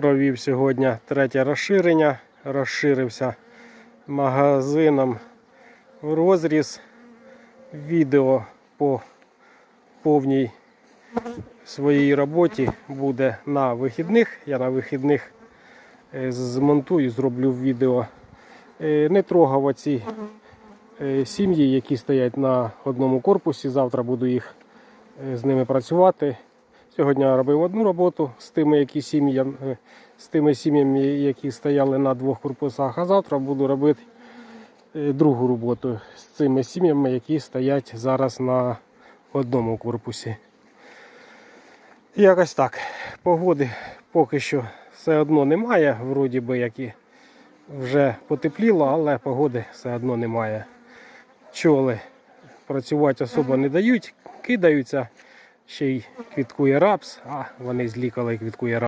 Провів сьогодні третє розширення. Розширився магазином розріз. Відео по повній своїй роботі буде на вихідних. Я на вихідних е, змонтую, зроблю відео. Е, Не трогав оці е, сім'ї, які стоять на одному корпусі. Завтра буду їх з ними працювати. Сьогодні я робив одну роботу з тими, які сім'я, е, з тими сім'ями, які стояли на двох корпусах, а завтра буду робити е, другу роботу з цими сім'ями, які стоять зараз на одному корпусі. Якось так. Погоди поки що все одно немає, вроді би як і вже потепліло, але погоди все одно немає. Пчоли працювати особо не дають, кидаються, ще й квіткує рапс, а вони злікали квіткує рапс.